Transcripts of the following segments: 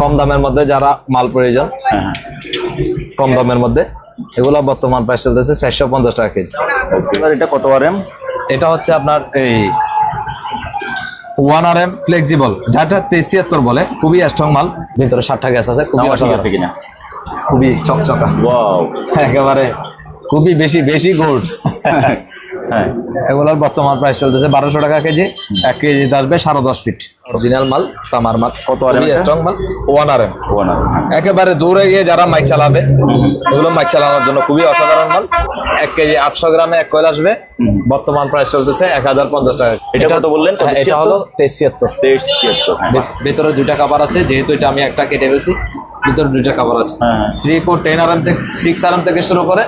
কম দামের মধ্যে যারা মাল প্রয়োজন হ্যাঁ হ্যাঁ। কম দামের মধ্যে। এগুলো বর্তমান প্রাইস চলতেছে চারশো পঞ্চাশ টাকা কেজি। এটা কত আর এম এটা হচ্ছে আপনার এই ওয়ান আর এম ফ্লেক্সিবল যাটা তেছিয়াত্তর বলে খুবই স্ট্রং মাল। ভিতরে ষাটটা গ্যাস আছে খুবই আছে কিনা? খুবই চকচকা। একেবারে খুবই বেশি বেশি গোল্ড হ্যাঁ। এগুলোর বর্তমান প্রাইস চলতেছে বারোশো টাকা কেজি এক কেজিতে আসবে সাড়ে দশ ফিট অরিজিনাল মাল তামার মাল। কত RM স্ট্রং মাল ওয়ান আর ওয়ান আর হ্যাঁ। একেবারে দূরে গিয়ে যারা মাইক চালাবে এগুলো মাইক চালানোর জন্য খুবই অসাধারণ মাল। এক কেজি আটশো গ্রামে এক কয়েল আসবে। বর্তমান প্রাইস চলতেছে এক হাজার পঞ্চাশ টাকা। এটা কত বললেন? হ্যাঁ, এটা ছিয়াত্তর? তেইশ ছিয়াত্তর। হ্যাঁ। ভিতরে দুইটা কাভার আছে যেহেতু এটা আমি একটা কেটে ফেলছি। ভিতরে দুইটা কাভার আছে। Three four ten R M থেকে সিক্স আর এম থেকে শুরু করে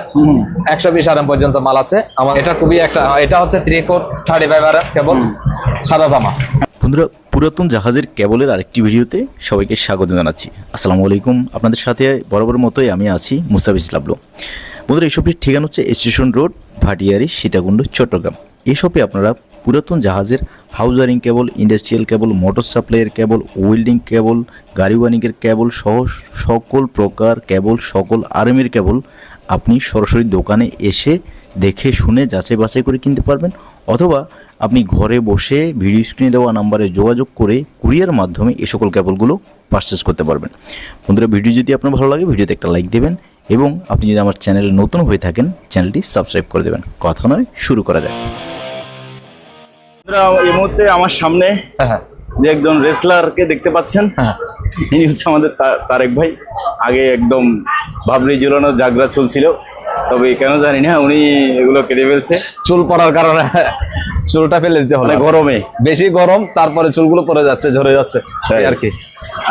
একশো বিশ আর এম পর্যন্ত মাল আছে। আমার এটা খুবই একটা এটা হচ্ছে three four thirty five R M cable সাদা দামা বন্ধুরা পুরাতন জাহাজের কেবলের আরেকটি ভিডিওতে সবাইকে স্বাগত জানাচ্ছি। আসসালামু আলাইকুম। আপনাদের সাথে বরাবর মতোই আমি আছি মুসাফিজ লাবলু বন্ধুরা এই শপটির ঠিকানা হচ্ছে স্টেশন রোড ভাটিয়ারি সীতাকুণ্ড চট্টগ্রাম। এই শপে আপনারা পুরাতন জাহাজের হাউজারিং কেবল, ইন্ডাস্ট্রিয়াল কেবল, মোটর সাপ্লাইয়ের কেবল, ওয়েল্ডিং কেবল, গাড়ি ওয়ারিংয়ের কেবল সহ সকল প্রকার কেবল, সকল আর্মির কেবল আপনি সরাসরি দোকানে এসে দেখে শুনে যাচাই বাছাই করে কিনতে পারবেন। অথবা আপনি ঘরে বসে ভিডিও স্ক্রিনে দেওয়া নাম্বারে যোগাযোগ করে কুরিয়ার মাধ্যমে এ সকল কেবলগুলো পারচেস করতে পারবেন। বন্ধুরা, ভিডিও যদি আপনার ভালো লাগে, ভিডিওতে একটা লাইক দেবেন এবং আপনি যদি আমার চ্যানেলে নতুন হয়ে থাকেন চ্যানেলটি সাবস্ক্রাইব করে দেবেন। কথা নয়, শুরু করা যায় এই মুহূর্তে আমার সামনে হ্যাঁ যে একজন রেসলারকে দেখতে পাচ্ছেন হ্যাঁ। ইনি হচ্ছে আমাদের তারেক ভাই। আগে একদম ভাবরি ঝুলানো জাগরা চলছিল তবে কেন জানি না উনি এগুলো কেটে ফেলছে। চুল পড়ার কারণে চুলটা ফেলে দিতে হলো। মানে গরমে। বেশি গরম তারপরে চুলগুলো পড়ে যাচ্ছে ঝরে যাচ্ছে আর কি।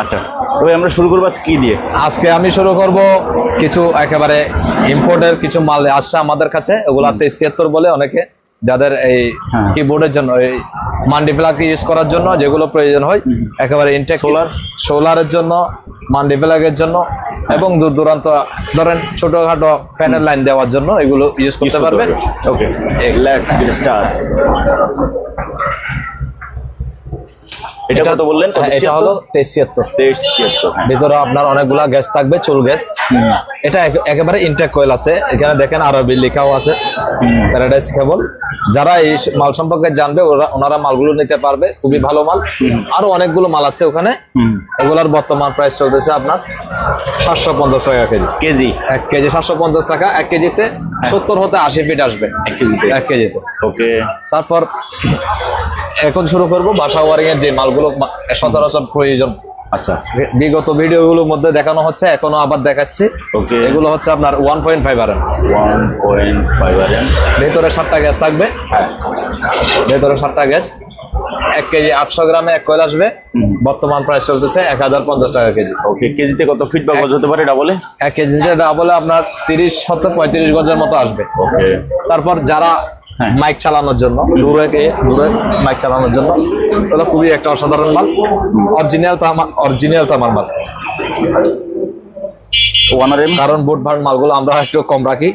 আচ্ছা তবে আমরা শুরু করব আজকে কি দিয়ে? আজকে আমি শুরু করব কিছু একেবারে ইম্পোর্টের কিছু মাল আসছে আমাদের কাছে ওগুলা তেছিয়াত্তর বলে অনেকে যাদের এই হ্যাঁ। কিবোর্ডের জন্য এই মান্ডি প্লাগ ইউজ করার জন্য যেগুলো প্রয়োজন হয় একেবারে ইনটেক সোলার সোলারের জন্য মান্ডি প্লাগের জন্য এবং দূর দূরান্ত ধরেন ছোটখাটো ফ্যানের লাইন দেওয়ার জন্য এগুলো ইউজ করতে পারবে। ওকে এটা কত বললেন? হ্যাঁ, এটা হলো তেছিয়াত্তর হ্যাঁ। ভিতরে আপনার অনেকগুলা গ্যাস থাকবে চুল গ্যাস। এটা একেবারে ইনটেক কয়েল আছে। এখানে দেখেন আরবি লেখাও আছে। প্যারাডাইস কেবল যারা এই মাল সম্পর্কে জানবে ওরা ওনারা মালগুলো নিতে পারবে। খুবই ভালো মাল। আরও অনেকগুলো মাল আছে ওখানে। এগুলার বর্তমান প্রাইস চলতেছে আপনার সাতশো পঞ্চাশ টাকা কেজি। কেজি? এক কেজি সাতশো পঞ্চাশ টাকা। এক কেজিতে সত্তর হতে আশি ফিট আসবে। এক কেজিতে। এক কেজিতে। ওকে। তারপর এখন শুরু করব বাসা ওয়ারিং এর যে মালগুলো সচরাচর প্রয়োজন। আচ্ছা। বিগত ভিডিওগুলোর মধ্যে দেখানো হচ্ছে এখনও আবার দেখাচ্ছি। ওকে। এগুলো হচ্ছে আপনার one point five R one point five R ভেতরে সাতটা গ্যাস থাকবে। ভেতরে সাতটা গ্যাস। এক কেজি আটশো গ্রামে এক কয়েল আসবে। বর্তমান প্রাইস চলতেছে এক হাজার পঞ্চাশ টাকা কেজি। ওকে কেজিতে কত ফিট বা গজ হতে পারে ডাবলে এক কেজিতে ডাবলে আপনার তিরিশ সত্তর পঁয়ত্রিশ গজের মতো আসবে। ওকে। তারপর যারা হ্যাঁ। মাইক চালানোর জন্য দূরে দূরে মাইক চালানোর জন্য। ওগুলো খুবই একটা অসাধারণ মাল। অরিজিনাল তামা অরিজিনাল তামার মাল। কারণ বুট ভার্ড মালগুলো আমরা একটু কম রাখি।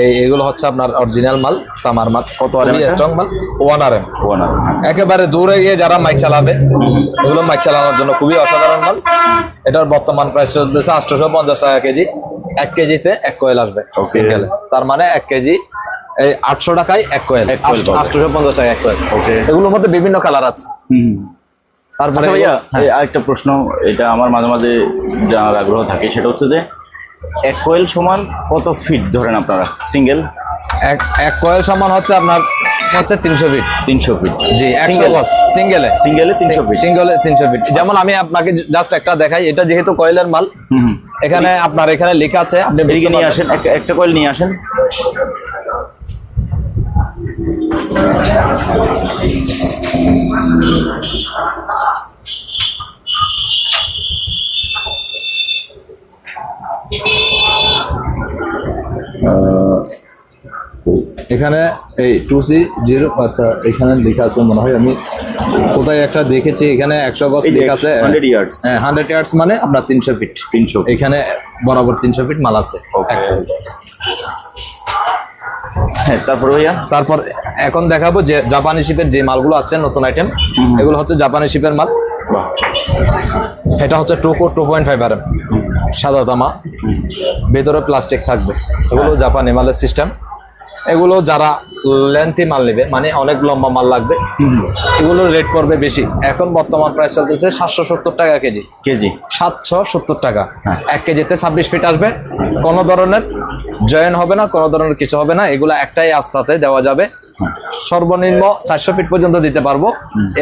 এই এগুলো হচ্ছে আপনার অরিজিনাল মাল তামার মাল। কত স্ট্রং মাল। ওয়ান আর এম একেবারে দূরে গিয়ে যারা মাইক চালাবে এগুলো মাইক চালানোর জন্য খুবই অসাধারণ মাল। এটার বর্তমান প্রাইস চলতেছে আটশোশো পঞ্চাশ টাকা কেজি। এক কেজিতে এক কোয়েল আসবে. সিঙ্গেলে তার মানে এক কেজি এই আটশো টাকায় এক কোয়েল coil পঞ্চাশ টাকা এক কোয়েল. এগুলোর মধ্যে বিভিন্ন কালার আছে। হুম। তারপরে আচ্ছা ভাইয়া হ্যাঁ। আরেকটা প্রশ্ন এটা আমার মাঝে মাঝে জানার আগ্রহ থাকে সেটা হচ্ছে যে এক কোয়েল সমান কত ফিট ধরেন আপনারা? সিঙ্গেল এক এক কয়েল সমান হচ্ছে আপনার হচ্ছে তিনশো ফিট তিনশো ফিট জি সিঙ্গেলে সিঙ্গেলে তিনশো ফিট সিঙ্গেলে তিনশো ফিট যেমন আমি আপনাকে জাস্ট একটা দেখাই এটা যেহেতু কয়েলের মাল এখানে আপনার এখানে লেখা আছে আপনি নিয়ে আসেন একটা কয়েল নিয়ে আসেন। এখানে এই টু সি জিরো আচ্ছা এখানে লেখা আছে মনে হয় আমি কোথায় একটা দেখেছি এখানে একশো গজ লেখা আছে হ্যাঁ হান্ড্রেড ইয়ার্স মানে আপনার তিনশো ফিট তিনশো এখানে বরাবর তিনশো ফিট মাল আছে। তারপর ভাইয়া? তারপর এখন দেখাবো যে জাপানি শিপের যে মালগুলো আসছে নতুন আইটেম এগুলো হচ্ছে জাপানি শিপের মাল। এটা হচ্ছে টোকো টু পয়েন্ট ফাইভ আর সাদা তামা ভেতরে প্লাস্টিক থাকবে। এগুলো জাপানি মালের সিস্টেম এগুলো যারা লেন্থি মাল নেবে মানে অনেক লম্বা মাল লাগবে এগুলোর রেট পড়বে বেশি। এখন বর্তমান প্রাইস চলতেছে সাতশো সত্তর টাকা কেজি। কেজি। সাতশো সত্তর টাকা। হ্যাঁ। এক কেজিতে ছাব্বিশ ফিট আসবে। কোনো ধরনের জয়েন হবে না কোনো ধরনের কিছু হবে না এগুলো একটাই আস্তাতে দেওয়া যাবে। সর্বনিম্ন চারশো ফিট পর্যন্ত দিতে পারব।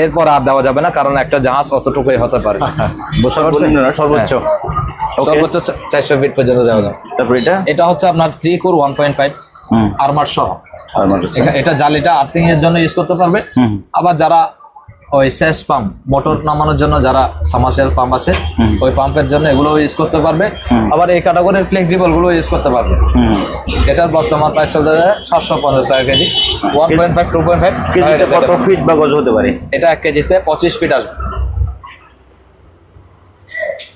এরপর আর দেওয়া যাবে না কারণ একটা জাহাজ অতটুকুই হতে পারে। বুঝতে পারছেন? সর্বোচ্চ হ্যাঁ। সর্বোচ্চ। চারশো ফিট পর্যন্ত দেওয়া যাবে। তারপর এটা? এটা হচ্ছে আপনার three core one point five armour সহ। এটা জালিটা আর্থিং এর জন্য ইউজ করতে পারবে। আবার যারা ওই সেচ পাম্প মোটর নামানোর জন্য যারা সামাসেল পাম্প আছে ওই পাম্পের জন্য এগুলো ইউজ করতে পারবে। আবার এই ক্যাটাগরির ফ্লেক্সিবলগুলো ইউজ করতে পারবে। এটার বর্তমান প্রাইস চলতে যায় সাতশো পঞ্চাশ টাকা KG. One point five two point five কত ফিট বা গজ হতে পারে? এটা এক কেজিতে পঁচিশ ফিট আসবে।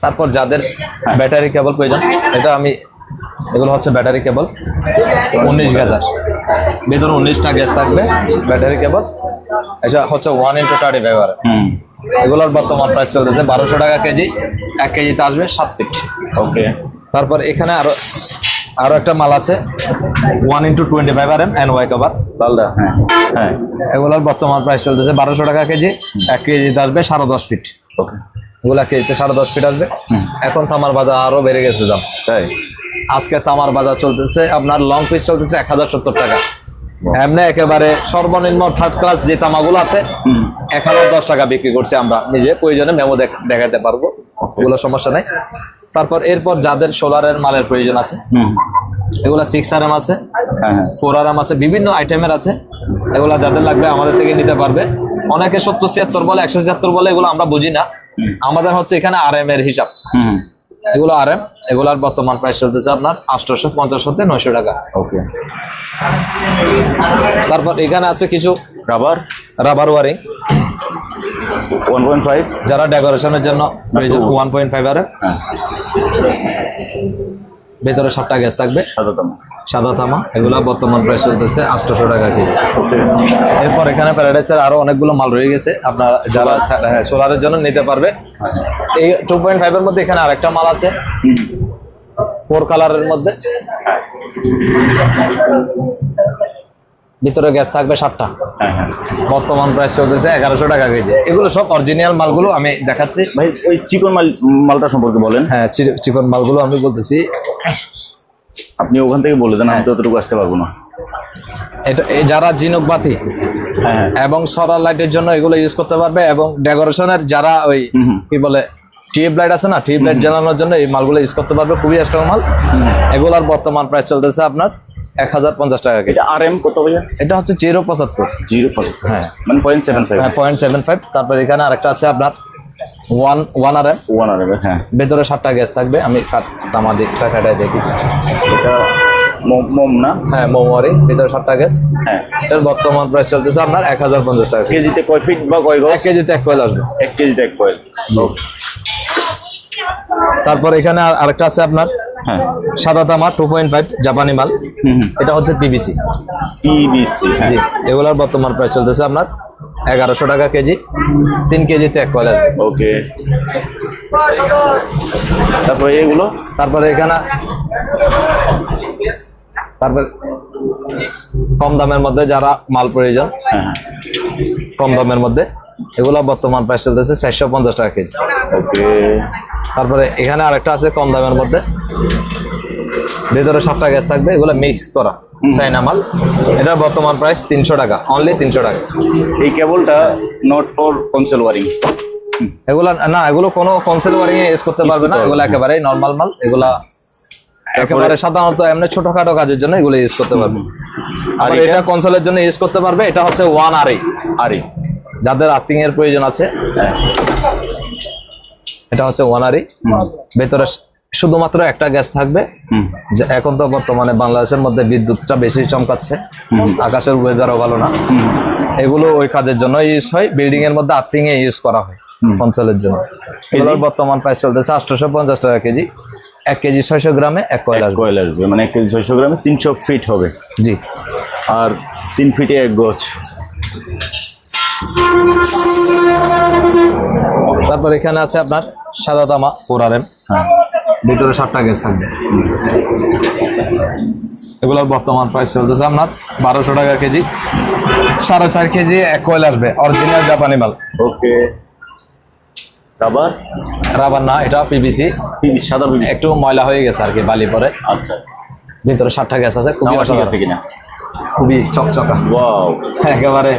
তারপর যাদের ব্যাটারি কেবল প্রয়োজন এটা আমি এগুলো হচ্ছে ব্যাটারি কেবল উনিশ গেজার ভেতরে উনিশটা গ্যাস থাকবে ব্যাটারি কেবল। এটা হচ্ছে ওয়ান ইন্টু থার্টি ফাইভার এগুলোর বর্তমান প্রাইস চলতেছে বারোশো টাকা কেজি এক কেজিতে আসবে সাত ফিট ওকে। তারপর এখানে আরও আরও একটা মাল আছে one into twenty five R M and Y cover লালদা হ্যাঁ হ্যাঁ। এগুলোর বর্তমান প্রাইস চলতেছে বারোশো টাকা কেজি এক কেজিতে আসবে সাড়ে দশ ফিট ওকে। এগুলা কেজিতে সাড়ে দশ ফিট আসবে। এখন তামার বাজার আরও বেড়ে গেছে দাম। তাই? আজকে তামার বাজার চলতেছে আপনার লং পিস চলতেছে এক হাজার সত্তর টাকা। এমনি একেবারে সর্বনিম্ন থার্ড ক্লাস যে তামাগুলো আছে এক হাজার দশ টাকা বিক্রি করছি আমরা। নিজে প্রয়োজনে মেমো দেখাতে পারব ওগুলো সমস্যা নেই। তারপর এরপর যাদের সোলারের মালের প্রয়োজন আছে এগুলা সিক্স আর এম আছে ফোর আর এম আছে বিভিন্ন আইটেমের আছে এগুলা যাদের লাগবে আমাদের থেকে নিতে পারবে। অনেকে সত্তর ছিয়াত্তর বলে একশো ছিয়াত্তর বলে এগুলো আমরা বুঝি না। আমাদের হচ্ছে এখানে আর এম এর হিসাব। হুম। এগুলো আর এম এগুলার বর্তমান প্রাইস চলতেছে আপনার আঠারোশো পঞ্চাশ হতে নয়শো টাকা। ওকে তারপর এখানে আছে কিছু rubber rubber wiring one point five যারা ডেকোরেশনের জন্য ওয়ান পয়েন্ট ফাইভ আর ভেতরে সাতটা গ্যাস থাকবে। সাদা থামা এগুলো বর্তমান প্রাইস চলতেছে আটশোশো টাকা কেজি। এরপর এখানে প্যারাডাইসের আরও অনেকগুলো মাল রয়ে গেছে। আপনার যারা হ্যাঁ সোলারের জন্য নিতে পারবে। এই টু পয়েন্ট ফাইভের মধ্যে এখানে আরেকটা মাল আছে। ফোর কালারের মধ্যে। ভিতরে গ্যাস থাকবে সাতটা। হ্যাঁ হ্যাঁ। বর্তমান প্রাইস চলতেছে এগারোশো টাকা কেজি। এগুলো সব অরিজিনাল মালগুলো আমি দেখাচ্ছি। ভাই ওই চিকন মাল মালটা সম্পর্কে বলেন। হ্যাঁ চিকন মালগুলো আমি বলতেছি। আপনি ওখান থেকে বলে দেন আমি তো অতটুকু আসতে পারব না। এটা যারা জিনুক বাতি হ্যাঁ হ্যাঁ। এবং সরার লাইটের জন্য এগুলো ইউজ করতে পারবে এবং ডেকোরেশনের যারা ওই। কি বলে টিউব লাইট আছে না টিউব লাইট জ্বালানোর জন্য এই মালগুলো ইউজ করতে পারবে। খুবই স্ট্রং মাল। এগুলার বর্তমান প্রাইস চলতেছে আপনার এক হাজার পঞ্চাশ টাকা কেজি। আর এম কত ভাইয়া? এটা হচ্ছে জিরো পঁচাত্তর। জিরো হ্যাঁ। মানে পয়েন্ট সেভেন ফাইভ হ্যাঁ পয়েন্ট সেভেন ফাইভ তারপর এখানে আরেকটা আছে আপনার one one R M one R M হ্যাঁ। ভেতরে সাতটা গ্যাস থাকবে। আমি তামা দিকটা দেখি। এটা মোম না? হ্যাঁ মোমোয়ারি ভিতরে সাতটা গ্যাস। হ্যাঁ। এটার বর্তমান প্রাইস চলতেছে আপনার এক হাজার পঞ্চাশ টাকা কেজিতে কয় ফিট বা কয় গজ? এক কেজিতে এক কয়েল আসবে। এক কেজিতে এক কয়েল তারপর এখানে আর- আরেকটা আছে আপনার হ্যাঁ। সাদা তামা টু পয়েন্ট ফাইভ জাপানি মাল। এটা হচ্ছে পিবিসি পিবিসি হ্যাঁ। জি এগুলোর বর্তমান প্রাইস চলতেছে আপনার এগারোশো টাকা কেজি তিন কেজিতে এক কয়েল আসবে ওকে তারপরে এগুলো? তারপরে এখানে তারপর কম দামের মধ্যে যারা মাল প্রয়োজন হ্যাঁ হ্যাঁ। কম দামের মধ্যে এগুলো বর্তমান প্রাইস চলতেছে চারশো পঞ্চাশ টাকা কেজি। ওকে তারপরে এখানে আরেকটা আছে কম দামের মধ্যে। ভেতরে সাতটা গ্যাস থাকবে এগুলো মিক্স করা চাইনা মাল। এটার বর্তমান প্রাইস তিনশো টাকা অনলি তিনশো টাকা। এই কেবলটা নট ফর কনসেল ওয়ারিং এগুলা না এগুলো কোনো কনসেল ওয়ারিং ইউজ করতে পারবে না এগুলো একেবারে নর্মাল মাল এগুলা একেবারে সাধারণত এমনি ছোটখাটো কাজের জন্য এগুলো ইউজ করতে পারবে। আর এটা? এটা কনসোলের জন্য ইউজ করতে পারবে এটা হচ্ছে ওয়ান আর আরে যাদের আর্থিং এর প্রয়োজন আছে। হ্যাঁ। এটা হচ্ছে ওয়ানারি। ভেতরে শুধুমাত্র একটা গ্যাস থাকবে। যে এখন তো বর্তমানে বাংলাদেশের মধ্যে বিদ্যুৎটা বেশি চমকাচ্ছে। আকাশের ওয়েদারও ভালো না। এগুলো ওই কাজের জন্য ইউজ হয়। বিল্ডিং এর মধ্যে আর্থিং এ ইউজ করা হয় অঞ্চলের জন্য। এগুলোর বর্তমান প্রাইস চলতেছে আটশোশো পঞ্চাশ টাকা কেজি। এক কেজি ছয়শো গ্রামে এক কয়েল কয়েল আসবে। মানে এক কেজি ছয়শো গ্রামে তিনশো ফিট হবে। জি। আর তিন ফিটে এক গজ। তারপর এখানে আছে আপনার সাদা তামা ফোর আর এম হ্যাঁ। ভিতরে সাতটা গ্যাস থাকবে। এগুলোর বর্তমান প্রাইস চলতেছে আপনার বারোশো টাকা কেজি। সাড়ে চার কেজি এক কয়েল আসবে অরিজিনাল জাপানি মাল। ওকে। রাবার? রাবার না এটা পিবিসি সাদা একটু ময়লা হয়ে গেছে আর কি বালি পরে। আচ্ছা। ভিতরে সাতটা গ্যাস আছে খুবই নাম্বার আছে কিনা? খুবই চকচকা। ওয়াও। একেবারে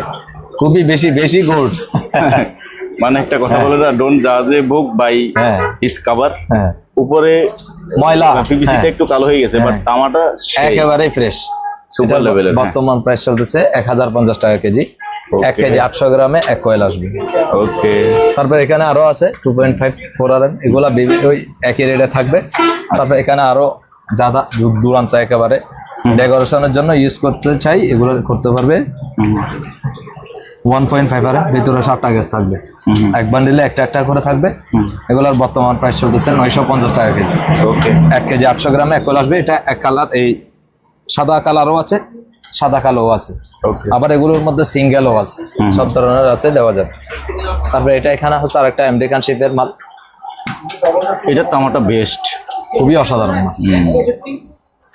খুবই বেশি বেশি গোল্ড মানে একটা কথা বলে না ডোন জাহাজে বুক বাই হ্যাঁ। ইস কাভার হ্যাঁ। উপরে ময়লা। পিভিসিটা হ্যাঁ, একটু কালো হয়ে গেছে বাট হ্যাঁ। তামাটা একেবারে ফ্রেশ এর, হ্যাঁ। বর্তমান প্রাইস চলতেছে এক হাজার পঞ্চাশ টাকা কেজি। এক কেজি আটশো গ্রামে এক কয়েল আসবে। ওকে তারপর এখানে আরও আছে two point five four R এগুলা ওই একই রেটে থাকবে। তারপর এখানে আরও যাদা দূর দূরান্ত একেবারে ডেকোরেশনের জন্য ইউজ করতে চাই এগুলো করতে পারবে। ওয়ান পয়েন্ট ফাইভ আর ভিতরে সাতটা গ্যাস থাকবে। এক বান্ডিলে একটা একটা করে থাকবে। এগুলোর বর্তমান প্রাইস চলতেছে নয়শো পঞ্চাশ টাকা কেজি। ওকে। এক কেজি আটশো গ্রামে এক কয়েল আসবে। এটা এক কালার এই সাদা কালারও আছে সাদা কালোও আছে। আবার এগুলোর মধ্যে সিঙ্গেলও আছে। সব ধরনের আছে দেওয়া যাবে। তারপরে এটা এখানে হচ্ছে আরেকটা আমেরিকান শিপের মাল। এটা তামাটা বেস্ট খুবই অসাধারণ মাল।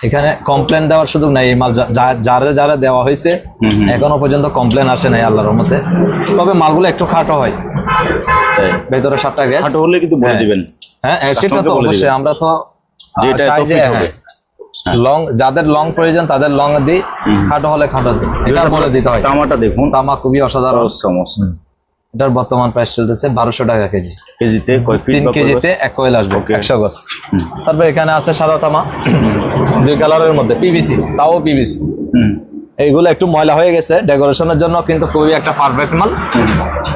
এখানে কমপ্লেন দেওয়ার সুযোগ নাই এই মাল যারা যারা দেওয়া হয়েছে এখনও পর্যন্ত কমপ্লেন আসে নাই আল্লাহর মধ্যে তবে মালগুলো একটু খাটো হয়। ভেতরে সাতটা গ্যাস। খাটো হলে কিন্তু বলে হ্যাঁ। দিবেন। হ্যাঁ হ্যাঁ, সেটা তো অবশ্যই আমরা তো চাই যে হবে। লং যাদের লং প্রয়োজন তাদের লং দিই। খাটো হলে খাটো দিই। এটা বলে দিতে হয়। তামাটা দেখুন। তামা খুবই অসাধারণ। সমস্যা এটার বর্তমান প্রাইস চলতেছে বারোশো টাকা কেজি। কেজিতে তিন কেজিতে এক কয়েল আসবে একশো গজ। তারপর এখানে আছে সাদা তামা দুই কালারের মধ্যে পিভিসি তাও পিভিসি হুম। এইগুলো একটু ময়লা হয়ে গেছে ডেকোরেশনের জন্য কিন্তু খুবই একটা পারফেক্ট মাল।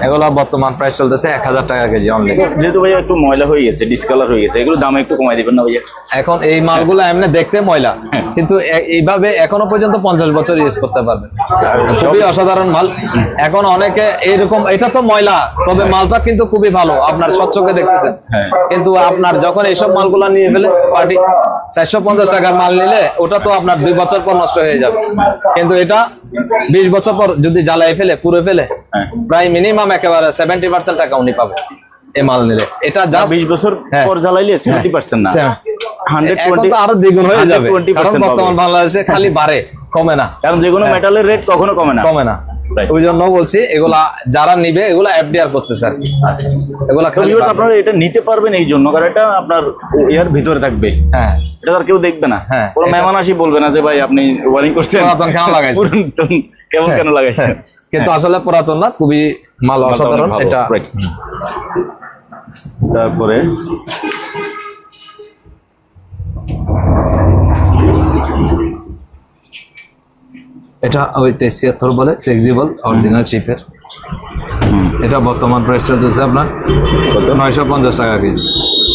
এগুলো বর্তমান প্রাইস চলতেছে এক হাজার টাকা কেজি অনলি যেহেতু ভাইয়া একটু ময়লা হয়ে গেছে ডিসকালার হয়ে গেছে এগুলো দাম একটু কমাই দিবেন না ভাইয়া? এখন এই মালগুলো এমনি দেখতে ময়লা কিন্তু এইভাবে এখনও পর্যন্ত পঞ্চাশ বছর ইউজ করতে পারবে। খুবই অসাধারণ মাল। এখন অনেকে এইরকম এটা তো ময়লা তবে মালটা কিন্তু খুবই ভালো আপনার স্বচ্ছকে দেখতেছেন। হ্যাঁ। কিন্তু আপনার যখন এইসব মালগুলা নিয়ে ফেলে পার্টি চারশো পঞ্চাশ টাকার মাল নিলে ওটা তো আপনার দুই বছর পর নষ্ট হয়ে যাবে। কিন্তু এটা বিশ বছর পর যদি জ্বালাই ফেলে পুরো ফেলে হ্যাঁ। প্রায় মিনিমাম একেবারে সেভেন্টি পার্সেন্ট টাকা উনি পাবে এ মাল নিলে। এটা যা বিশ বছর হ্যাঁ। পর জ্বালাইলে সেভেন্টি পার্সেন্ট না। তো আরও দ্বিগুণ হয়ে যাবে। বর্তমান বাংলাদেশে খালি বাড়ে কমে না। কারণ যে কোনো মেটালের রেট কখনো কমে না। কমে না. ওই জন্য বলছি এগুলা যারা নিবে এগুলা এফডিআর করতেছে আর কি। এগুলা। আপনারা এটা নিতে পারবেন এই জন্য কারণ এটা আপনার এর ভিতরে থাকবে। হ্যাঁ। এটা আর কেউ দেখবে না। হ্যাঁ, কোনো মেহমান আসি বলবে না যে ভাই আপনি ওয়ারিং করছেন। পুরাতন কেন লাগাইছেন? কেমন কেন লাগাইছেন? কিন্তু আসলে পুরাতন না খুবই মাল অসাধারণ এটা তারপরে এটা ওই তেছিয়াত্তর বলে ফ্লেক্সিবল অরিজিনাল চিপের এটা বর্তমান প্রাইস চলতেছে আপনার নয়শো পঞ্চাশ টাকা কেজি।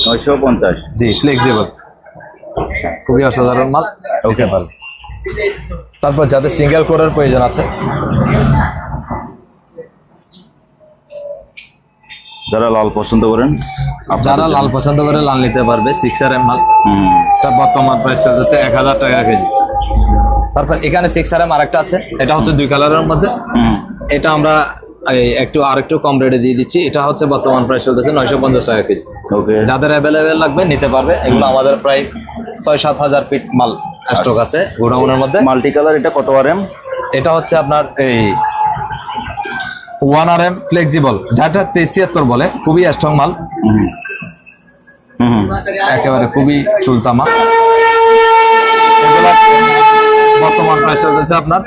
নয়শো পঞ্চাশ? জি ফ্লেক্সিবল খুবই অসাধারণ মাল। ওকে পাল তারপর যাদের সিঙ্গেল কোরের প্রয়োজন আছে। যারা লাল পছন্দ করেন যারা লাল পছন্দ করে লাল নিতে পারবে সিক্সার এম মাল। হুম, এটা বর্তমান প্রাইস চলতেছে এক হাজার টাকা কেজি। তারপর এখানে সিক্স আর এম আরেকটা আছে। এটা হচ্ছে দুই কালারের মধ্যে। এটা আমরা একটু আরেকটু কম রেটে দিয়ে দিচ্ছি। এটা হচ্ছে বর্তমান প্রাইস চলতেছে নয়শো পঞ্চাশ টাকা কেজি। ওকে যাদের অ্যাভেলেবেল লাগবে নিতে পারবে। এগুলো আমাদের প্রায় ছয় সাত হাজার ফিট মাল স্টক আছে গোডাউনের মধ্যে। মাল্টি কালার এটা কত আর এম এটা হচ্ছে আপনার এই ওয়ান আর এম ফ্লেক্সিবল যাটা তেছিয়াত্তর বলে খুবই স্ট্রং মাল। হুম। একেবারে খুবই চুলতামা। এগুলা বর্তমান প্রাইস চলতেছে আপনার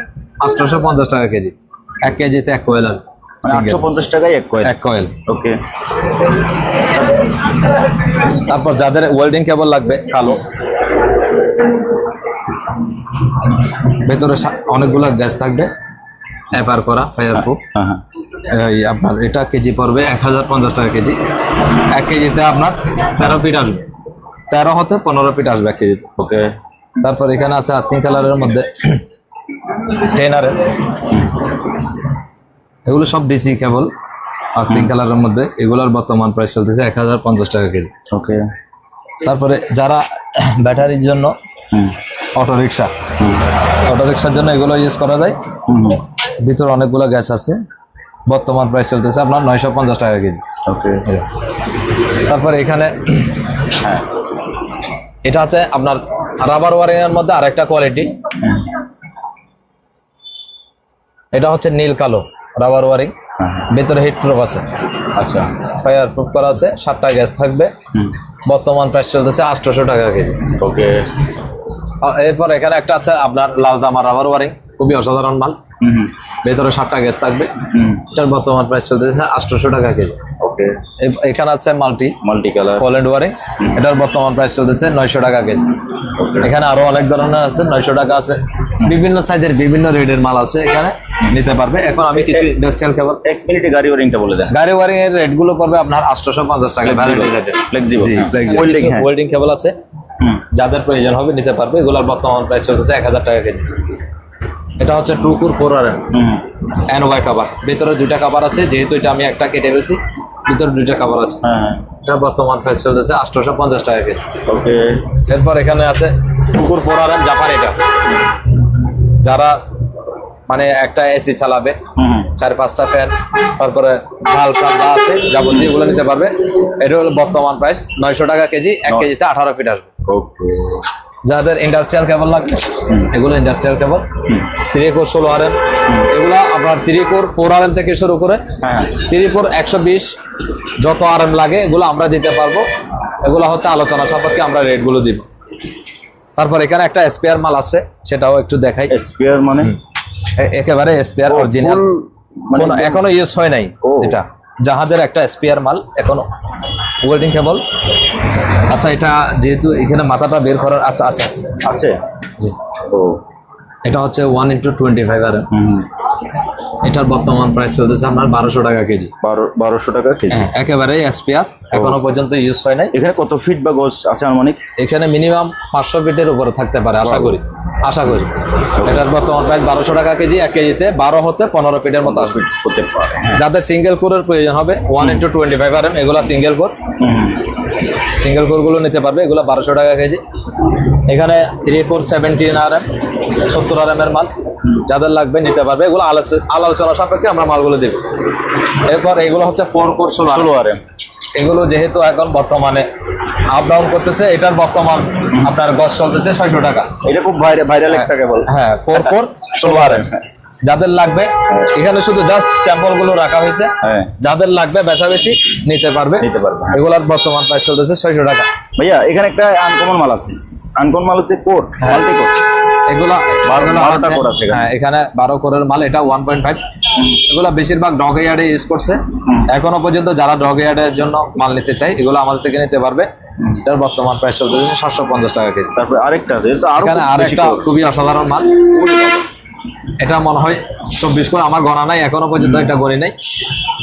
আঠারোশো পঞ্চাশ টাকা কেজি। এক কেজিতে এক কোয়েল আর আটশো পঞ্চাশ টাকায় এক কয়েল এক কয়েল ওকে। তারপর যাদের ওয়েল্ডিং কেবল লাগবে কালো। ভেতরে অনেকগুলো গ্যাস থাকবে। এফআর করা ফায়ার প্রুফ হ্যাঁ হ্যাঁ। এই আপনার এটা কেজি পড়বে এক হাজার পঞ্চাশ টাকা কেজি। এক কেজিতে আপনার তেরো ফিট আসবে। তেরো হতে পনেরো ফিট আসবে এক কেজিতে। ওকে। তারপর এখানে আছে আর্থিং কালারের মধ্যে টেন আর এগুলো সব ডিসি কেবল আর্থিং কালারের মধ্যে। এগুলোর বর্তমান প্রাইস চলতেছে এক হাজার পঞ্চাশ টাকা কেজি। ওকে তারপরে যারা ব্যাটারির জন্য অটো রিক্সা অটো রিক্সার জন্য এগুলো ইউজ করা যায়। ভিতরে অনেকগুলো গ্যাস আছে। বর্তমান প্রাইস চলতেছে আপনার নয়শো পঞ্চাশ টাকা কেজি। ওকে তারপরে এখানে হ্যাঁ এটা আছে আপনার রাবার ওয়ারিং এর মধ্যে আরেকটা কোয়ালিটি এটা হচ্ছে নীল কালো রাবার ওয়ারিং ভেতরে হিট প্রুফ আছে। আচ্ছা। ফায়ার প্রুফ করা আছে সাতটা গ্যাস থাকবে। বর্তমান প্রাইস চলতেছে আটশোশো টাকা কেজি। ওকে এরপর এখানে একটা আছে আপনার লাল দামা রাবার ওয়ারিং খুবই অসাধারণ মাল। ভেতরে সাতটা গ্যাস থাকবে। এটার বর্তমান প্রাইস চলতেছে আটশোশো টাকা কেজি। ওকে। এখানে আছে multi. Multi colour. Poland wiring এটার বর্তমান প্রাইস চলতেছে নয়শো টাকা কেজি। এখানে আরও অনেক ধরনের আছে নয়শো টাকা আছে। বিভিন্ন সাইজের বিভিন্ন রেটের মাল আছে এখানে নিতে পারবে। এখন আমি কিছু ইন্ডাস্ট্রিয়াল কেবল এক মিনিটে গাড়ি ওয়ারিংটা বলে দেন। গাড়ি ওয়ারিং এর রেটগুলো পড়বে আপনার আটশোশো পঞ্চাশ টাকা। ভ্যারাইটি রেটের হ্যাঁ। ওয়েল্ডিং কেবল আছে। যাদের প্রয়োজন হবে নিতে পারবে। এগুলোর বর্তমান প্রাইস চলতেছে এক হাজার টাকা কেজি। এটা হচ্ছে টুকুর ফোর আর হুম অ্যানোভাই কাভার ভিতরে দুইটা কাভার আছে যেহেতু এটা আমি একটা কেটে ফেলছি ভিতরে দুইটা কাভার আছে। হ্যাঁ এটা বর্তমান প্রাইস চলতেছে আটশোশো পঞ্চাশ টাকা কেজি। ওকে। এরপর এখানে আছে টুকুর ফোর আর জাপান এটা। যারা মানে একটা এসি চালাবে চার পাঁচটা ফ্যান তারপরে ঝাল ফাল যা আছে যাবতীয় এগুলো নিতে পারবে। এটা হলো বর্তমান প্রাইস নয়শো টাকা কেজি এক কেজিতে আঠারো ফিট আসবে। ওকে। যাদের ইন্ডাস্ট্রিয়াল কেবল লাগবে এগুলো ইন্ডাস্ট্রিয়াল কেবল থ্রি কোর ষোলো আর এম এগুলো আপনার three core four R M থেকে শুরু করে হ্যাঁ। থ্রি কোর একশো বিশ যত আর এম লাগে এগুলো আমরা দিতে পারব। এগুলো হচ্ছে আলোচনা সম্পর্কে আমরা রেটগুলো দিব। তারপর এখানে একটা স্পেয়ার মাল আছে সেটাও একটু দেখাই। স্পেয়ার মানে? একেবারে স্পেয়ার অরিজিনাল মানে এখনও ইউজ হয় নাই এটা। জাহাজের একটা স্পেয়ার মাল এখনও। ওয়েল্ডিং কেবল আচ্ছা এটা যেহেতু এখানে মাথাটা বের করার আচ্ছা আচ্ছা আছে। আছে? জি। ও। এটা হচ্ছে one into twenty five R এটার বর্তমান প্রাইস চলতেছে আপনার বারোশো টাকা কেজি। বারো বারোশো টাকা কেজি। হ্যাঁ একেবারে স্পেয়ার এখনও পর্যন্ত ইউজ হয় নাই। এখানে কত ফিট বা গজ আছে আনুমানিক? এখানে মিনিমাম পাঁচশো ফিটের উপরে থাকতে পারে আশা করি। আশা করি। এটার বর্তমান প্রাইস বারোশো টাকা কেজি এক কেজিতে বারো হতে পনেরো ফিটের মতো আসবে। হতে পারে। যাদের সিঙ্গেল কোরের প্রয়োজন হবে one into twenty five R এগুলো সিঙ্গেল কোর সিঙ্গেল কোরগুলো নিতে পারবে এগুলো বারোশো টাকা কেজি। এখানে three core seventeen R M সত্তর আর এম এর মাল যাদের লাগবে নিতে পারবে। এগুলো আলোচ- আলোচনা সাপেক্ষে আমরা মালগুলো দেবো। এরপর এগুলো হচ্ছে ফোর কোর ষোলো আর এম এগুলো যেহেতু এখন বর্তমানে আপ ডাউন করতেছে এটার বর্তমান আপনার গছ চলতেছে ছয়শো টাকা। এটা খুব ভাইরাল কেবল হ্যাঁ ফোর ফোর ষোলো আর এম যাদের লাগবে এখানে শুধু জাস্ট স্যাম্পলগুলো রাখা হয়েছে। হ্যাঁ। যাদের লাগবে বেশা বেশি নিতে পারবে। নিতে পারবে, হ্যাঁ। এগুলার বর্তমান প্রাইস চলতেছে ছয়শো টাকা। ভাইয়া এখানে একটা আনকমন মাল আছে। আনকমন মাল হচ্ছে কোট মাল্টি কোট এগুলা আছে এখানে। হ্যাঁ বারো কোরের মাল এটা ওয়ান পয়েন্ট ফাইভ এগুলা বেশিরভাগ ডগ ইয়ার্ডে ইউজ করছে। এখনও পর্যন্ত যারা ডগ ইয়ার্ডের জন্য মাল নিতে চাই এগুলো আমাদের থেকে নিতে পারবে। এটার বর্তমান প্রাইস চলতেছে সাতশো পঞ্চাশ টাকা কেজি। তারপরে আরেকটা আছে এখানে খুব আর বেশি একটা কোট। খুবই অসাধারণ মাল। এটা মনে হয় চব্বিশ কোর আমার গণা নাই এখনও পর্যন্ত এটা গণি নাই।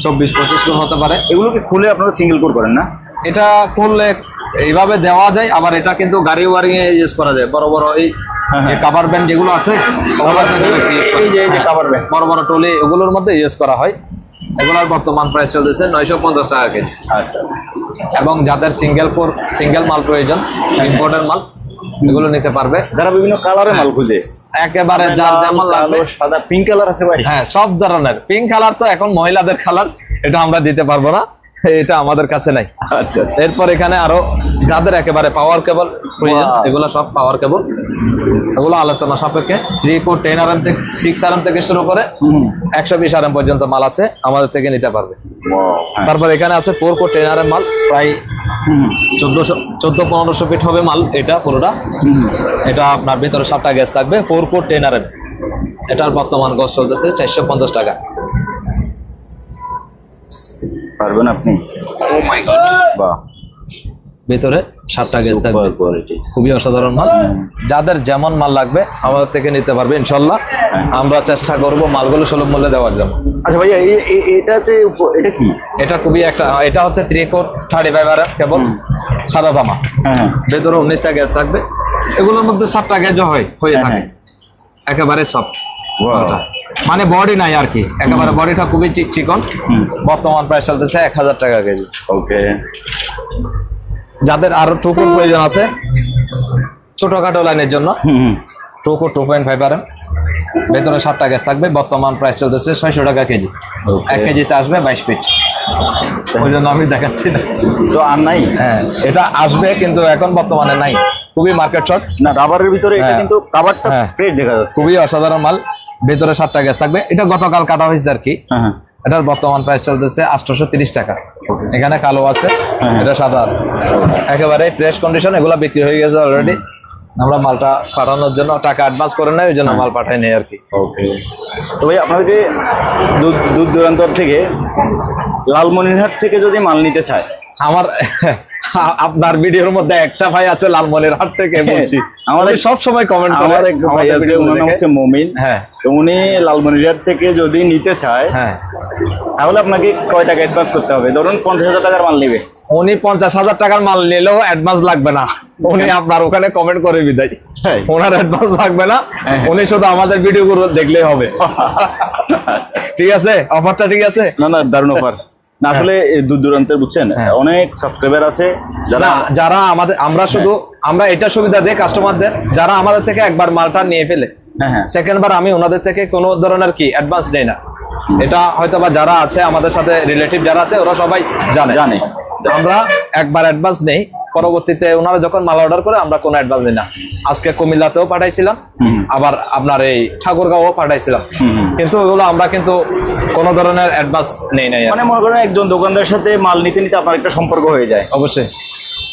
চব্বিশ পঁচিশ কোর হতে পারে। এগুলোকে খুলে আপনারা সিঙ্গেল কোর করেন না? এটা খুললে এইভাবে দেওয়া যায় আবার এটা কিন্তু গাড়ি ওয়ারিং এ ইউজ করা যায়। বড় বড় এই কাভার ব্যান্ড যেগুলো আছে এই যে- এই হ্যাঁ। বড় বড় টলি ওগুলোর মধ্যে ইউজ করা হয়। এগুলোর বর্তমান প্রাইস চলতেছে নয়শো পঞ্চাশ টাকা কেজি। আচ্ছা। এবং যাদের সিঙ্গেল কোর সিঙ্গেল মাল প্রয়োজন ইম্পোর্টের মাল এগুলো নিতে পারবে। যারা বিভিন্ন কালারে মাল খুঁজে। একেবারে যার যেমন লাগবে। সাদা পিঙ্ক কালার আছে ভাই। হ্যাঁ সব ধরনের। পিঙ্ক কালার তো এখন মহিলাদের কালার এটা আমরা দিতে পারব না। এটা আমাদের কাছে নাই। আচ্ছা আচ্ছা। এরপর এখানে আরও যাদের একেবারে পাওয়ার কেবল প্রয়োজন এগুলো সব পাওয়ার কেবল এগুলো আলোচনা সাপেক্ষে। Three four ten R M থেকে সিক্স আর এম থেকে শুরু করে একশো বিশ আর এম পর্যন্ত মাল আছে আমাদের থেকে নিতে পারবে। তারপর এখানে আছে four core ten R M মাল প্রায় চোদ্দশো চোদ্দ পনেরোশো ফিট হবে মাল এটা পুরোটা। এটা আপনার ভিতরে সাতটা গ্যাস থাকবে four core ten R M এটার বর্তমান গজ চলতেছে চারশো পঞ্চাশ টাকা। পারবেন আপনি? ও মাই গড বাহ। ভিতরে সাতটা গ্যাস থাকবে। কোয়ালিটি খুবই অসাধারণ মাল। যাদের যেমন মাল লাগবে আমাদের থেকে নিতে পারবে ইনশাল্লাহ। আমরা চেষ্টা করব মালগুলো সুলভ মূল্যে দেওয়ার জন্য। আচ্ছা ভাইয়া এই- এই- এটাতে এটা কি? এটা খুবই একটা এটা হচ্ছে থ্রি কোর থার্টি ফাইভ আর কেবল সাদা দামা হ্যাঁ হ্যাঁ। ভেতরে উনিশটা গ্যাস থাকবে। এগুলোর মধ্যে সাতটা গ্যাসও হয় হয়ে হ্যাঁ, থাকে। একেবারে সফট. মানে বডি নাই আর কি। একেবারে বডিটা খুবই চিক চিকন। বর্তমান প্রাইস চলতেছে এক হাজার টাকা কেজি। ওকে। যাদের আরও টুকুর প্রয়োজন আছে ছোটখাটো লাইনের জন্য টোকো টু পয়েন্ট ফাইভ আর ভেতরে সাতটা গ্যাস থাকবে বর্তমান প্রাইস চলতেছে ছয়শো টাকা কেজি। এক কেজিতে আসবে বাইশ ফিট। ওই জন্য আমি দেখাচ্ছি না। তো আর নাই? হ্যাঁ এটা আসবে কিন্তু এখন বর্তমানে নাই। খুবই মার্কেট শর্ট না রাবারের ভিতরে এটা হ্যাঁ। কিন্তু কাভারটা হ্যাঁ। ফ্রেশ দেখা যাচ্ছে। খুবই অসাধারণ মাল। ভেতরে সাতটা গ্যাস থাকবে। এটা গতকাল কাটা হয়েছে আর কি। হ্যাঁ হ্যাঁ। এটার বর্তমান প্রাইস চলতেছে আটশোশো তিরিশ টাকা। এখানে কালো আছে এটা সাদা আছে। একেবারে ফ্রেশ কন্ডিশন এগুলো বিক্রি হয়ে গেছে অলরেডি আমরা মালটা পাঠানোর জন্য টাকা অ্যাডভান্স করে নেই ওই জন্য মাল পাঠাই নেই আর কি। ওকে তো ভাই আপনাদেরকে দূর দূর দূরান্তর থেকে লালমনিরহাট থেকে যদি মাল নিতে চায় আমার আপনার ভিডিওর মধ্যে একটা ভাই আছে লালমনির হাট থেকে বলছি। আমাদের- সব সময় কমেন্ট করে আমার এক ভাই আছে ওনার নাম হচ্ছে মমিন। হ্যাঁ। উনি লালমনিরহাট থেকে যদি নিতে চায় হ্যাঁ। তাহলে আপনাকে কয় টাকা অ্যাডভান্স করতে হবে? ধরুন পঞ্চাশ হাজার টাকার মাল নেবে। উনি পঞ্চাশ হাজার টাকার মাল নিলেও অ্যাডভান্স লাগবে না। উনি আপনার ওখানে কমেন্ট করে বিদায়। হ্যাঁ। ওনার অ্যাডভান্স লাগবে না। হ্যাঁ। উনি শুধু আমাদের ভিডিও গুলো দেখলেই হবে। ঠিক আছে? অফারটা ঠিক আছে? না না দারুণ অফার না আসলে এই দূর দূরান্তের বুঝছেন? হ্যাঁ। অনেক সাবস্ক্রাইবার আছে যারা যারা আমাদের আমরা শুধু আমরা এটা সুবিধা দিই কাস্টমারদের যারা আমাদের থেকে একবার মালটা নিয়ে ফেলে। হ্যাঁ হ্যাঁ। সেকেন্ড বার আমি ওনাদের থেকে কোনো ধরনের কি অ্যাডভান্স নেই না। এটা হয়তো বা যারা আছে আমাদের সাথে রিলেটিভ যারা আছে ওরা সবাই জানে। জানে। আমরা একবার অ্যাডভান্স নেই পরবর্তীতে ওনারা যখন মাল অর্ডার করে আমরা কোনো অ্যাডভান্স দিই না। আজকে কুমিল্লাতেও পাঠাইছিলাম আবার আপনার এই ঠাকুরগাঁও পাঠাইছিলাম। কিন্তু ওগুলো আমরা কিন্তু কোনো ধরনের অ্যাডভান্স নেই নাই মানে মনে করেন একজন দোকানদারের সাথে মাল নিতে নিতে আপনার একটা সম্পর্ক হয়ে যায়। অবশ্যই।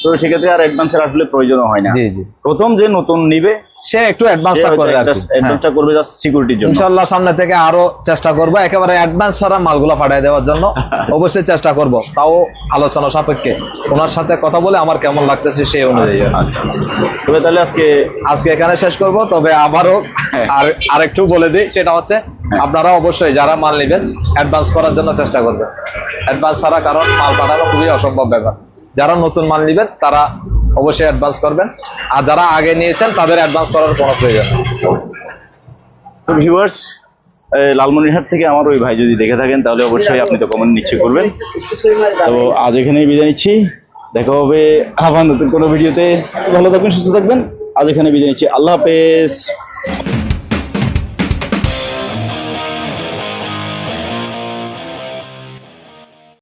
তো সেক্ষেত্রে আর অ্যাডভান্সের আসলে প্রয়োজন হয় না। জি জি। প্রথম যে নতুন নিবে সে একটু অ্যাডভান্সটা করে আর হ্যাঁ। অ্যাডভান্সটা করবে জাস্ট সিকিউরিটির জন্য। ইনশাল্লাহ সামনে থেকে আরও চেষ্টা করব। একেবারে অ্যাডভান্স ছাড়া মালগুলো পাঠিয়ে দেওয়ার জন্য অবশ্যই চেষ্টা করব। তাও আলোচনা সাপেক্ষে। ওনার সাথে কথা বলে আমার কেমন লাগতেছে সেই অনুযায়ী আচ্ছা। তবে তাহলে আজকে আজকে এখানে শেষ করব। তবে আবারও হ্যাঁ। আর আরেকটু বলে দিই সেটা হচ্ছে আপনারা অবশ্যই যারা মাল নেবেন অ্যাডভান্স করার জন্য চেষ্টা করবেন। অ্যাডভান্স ছাড়া কারণ মাল পাঠানো খুবই অসম্ভব ব্যাপার। যারা নতুন মাল নেবেন, তারা অবশ্যই অ্যাডভান্স করবেন। আর যারা আগে নিয়েছেন, তাদের অ্যাডভান্স করার কোনো প্রয়োজন। ভিউয়ার্স লালমনিরহাট থেকে আমার ওই ভাই যদি দেখে থাকেন, তাহলে অবশ্যই আপনি তো কমেন্ট নিশ্চয়ই করবেন। তো আজ এখানেই বিদায় নিচ্ছি। দেখা হবে আবার নতুন কোনো ভিডিওতে। ভালো থাকবেন, সুস্থ থাকবেন। আজ এখানে বিদায় নিচ্ছি। আল্লাহ হাফেজ।